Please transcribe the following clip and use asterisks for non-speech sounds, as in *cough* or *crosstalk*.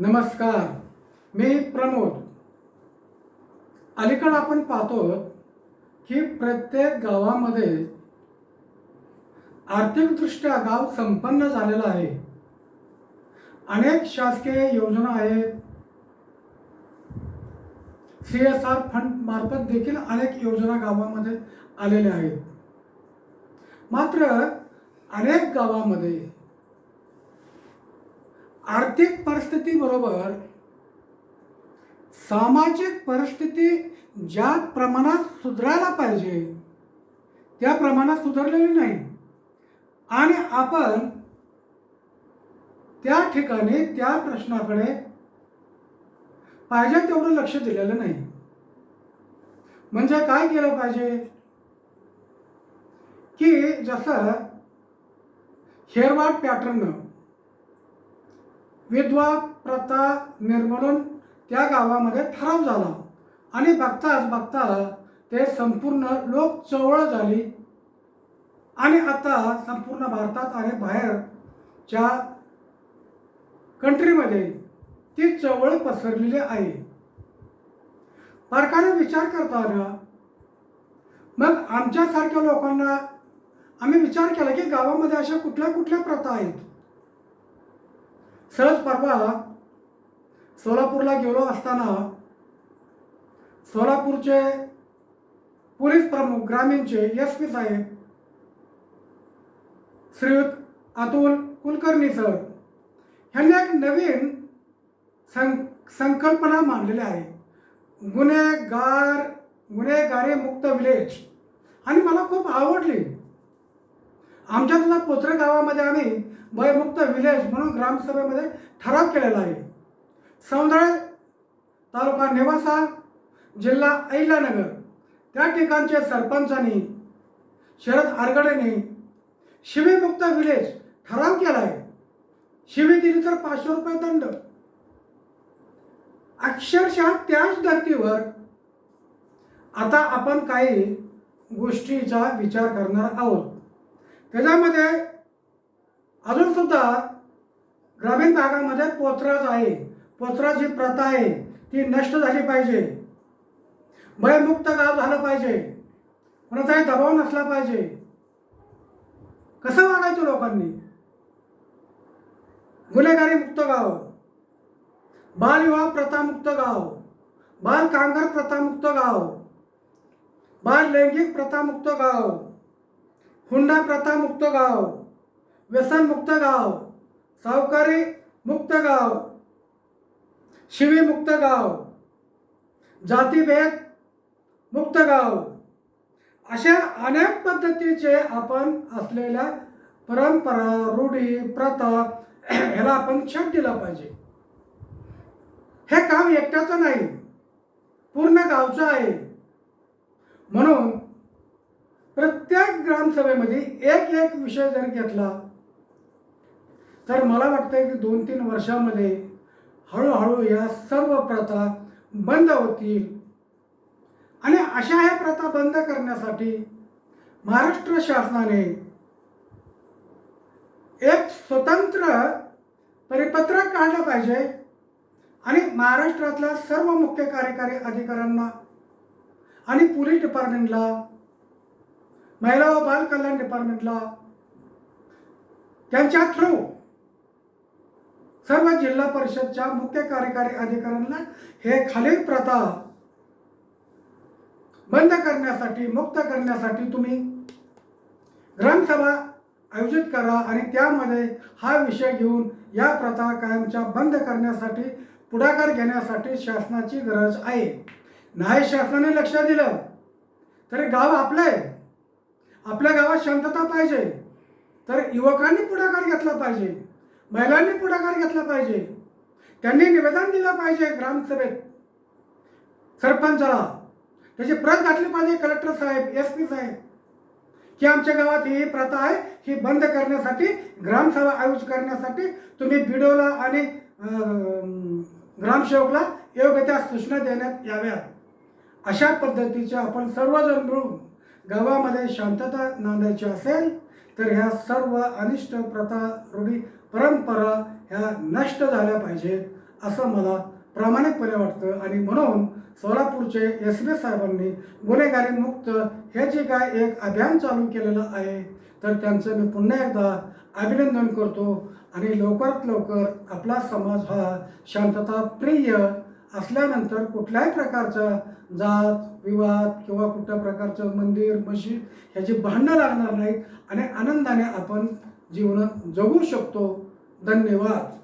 नमस्कार मी प्रमोद. अलीकडं आपण पाहतो की प्रत्येक गावामध्ये आर्थिकदृष्ट्या गाव संपन्न झालेलं आहे. अनेक शासकीय योजना आहेत. सी एस आर फंड मार्फत देखील अनेक योजना गावामध्ये आलेल्या आहेत. मात्र अनेक गावामध्ये आर्थिक परिस्थितीबरोबर सामाजिक परिस्थिती ज्या प्रमाणात सुधारायला पाहिजे त्या प्रमाणात सुधारलेली नाही. आणि आपण त्या ठिकाणी त्या प्रश्नाकडे पाहिजे तेवढं लक्ष दिलेलं नाही. म्हणजे काय केलं पाहिजे? की जसं हेरवाड पॅटर्न विधवा प्रथा निर्मूलन त्या गावामध्ये ठराव झाला. आणि बघताच बघता ते संपूर्ण लोक चळवळ झाली. आणि आता संपूर्ण भारतात आणि बाहेरच्या कंट्रीमध्ये ती चळवळ पसरलेली आहे. बारकाने विचार करताना मग आमच्यासारख्या लोकांना आम्ही विचार केला की गावामध्ये अशा कुठल्या कुठल्या प्रथा आहेत? सहज परवा सोलापूरला गेलो असताना सोलापूरचे पोलीस प्रमुख ग्रामीणचे एस पी साहेब श्रीयुत अतुल कुलकर्णी सर ह्यांनी एक नवीन सं संकल्पना मांडलेली आहे. गुन्हेगार गुन्हेगारी मुक्त विलेज आणि मला खूप आवडली. आमच्या सुद्धा गावामध्ये आम्ही भयमुक्त विलेज म्हणून ग्रामसभेमध्ये ठराव केलेला आहे. सौंदळे तालुका नेवासा जिल्हा अहिल्यानगर. त्या ठिकाणचे सरपंचांनी शरद आरगडेने शिवीमुक्त विलेज ठराव केला आहे शिवी दिली तर पाचशे रुपये दंड. अक्षरशः त्याच धर्तीवर आता आपण काही गोष्टीचा विचार करणार आहोत. त्याच्यामध्ये अजून सुद्धा ग्रामीण भागामध्ये पोथराज आहे. पोत्राज ही प्रथा आहे. ती नष्ट झाली पाहिजे. भयमुक्त गाव झालं पाहिजे. कोणाचाही दबाव नसला पाहिजे. कसं वागायचं लोकांनी? गुन्हेगारी मुक्त गाव. बालविवाह प्रथामुक्त गाव. बाल कामगार प्रथामुक्त गाव. बाल लैंगिक प्रथामुक्त गाव. हुंडा प्रथा मुक्त गाव व्यसन मुक्त गाव सावकारी मुक्त गाव शिवी मुक्त गाव जातीभेद मुक्त गाव अशा अनेक पद्धतीचे आपण असलेल्या परंपरा रूढी प्रथा *clears throat* ह्याला आपण छेद दिला पाहिजे. हे काम एकट्याचं नाही पूर्ण गावचं आहे. म्हणून ग्रामसभेमध्ये एक एक विषय जर घेतला तर मला वाटतं की दोन तीन वर्षामध्ये हळूहळू या सर्व प्रथा बंद होतील. आणि अशा ह्या प्रथा बंद करण्यासाठी महाराष्ट्र शासनाने एक स्वतंत्र परिपत्रक काढलं पाहिजे आणि महाराष्ट्रातल्या सर्व मुख्य कार्यकारी अधिकाऱ्यांना आणि पोलीस डिपार्टमेंटला महिला व बाल कल्याण डिपार्टमेंटला त्यांच्या थ्रू सर्व जिल्हा परिषदच्या मुख्य कार्यकारी अधिकाऱ्यांना हे खालील प्रथा बंद करण्यासाठी मुक्त करण्यासाठी तुम्ही ग्रामसभा आयोजित करा आणि त्यामध्ये हा विषय घेऊन या प्रथा कायमच्या बंद करण्यासाठी पुढाकार घेण्यासाठी शासनाची गरज आहे. नाही शासनाने लक्ष दिलं तरी गाव आपलं आहे. आपल्या गावात शांतता पाहिजे. तर युवकांनी पुढाकार घेतला पाहिजे. महिलांनी पुढाकार घेतला पाहिजे. त्यांनी निवेदन दिलं पाहिजे ग्रामसभेत. सरपंचाला. त्याची प्रत घातली पाहिजे कलेक्टर साहेब एस पी साहेब. की आमच्या गावात ही प्रथा आहे ही बंद करण्यासाठी ग्रामसभा आयोजित करण्यासाठी तुम्ही बिडोला आणि ग्रामसेवकला योग्य त्या सूचना देण्यात याव्यात. अशा पद्धतीचे आपण सर्वजण मिळून गावामध्ये शांतता नांदायची असेल तर ह्या सर्व अनिष्ट प्रथा रूढी परंपरा ह्या नष्ट झाल्या पाहिजेत असं मला प्रामाणिकपणे वाटतं. आणि म्हणून सोलापूरचे एस बी साहेबांनी गुन्हेगारी मुक्त हे जे काय एक अभियान चालू केलेलं आहे तर त्यांचं मी पुन्हा एकदा अभिनंदन करतो. आणि लवकरात लवकर आपला समाज हा शांतता प्रिय असल्यानंतर कुठल्याही प्रकारचा जात विवाद किंवा कुठल्या प्रकारचं मंदिर मशीद ह्याची भांडणं लागणार नाहीत आणि आनंदाने आपण जीवन जगू शकतो. धन्यवाद.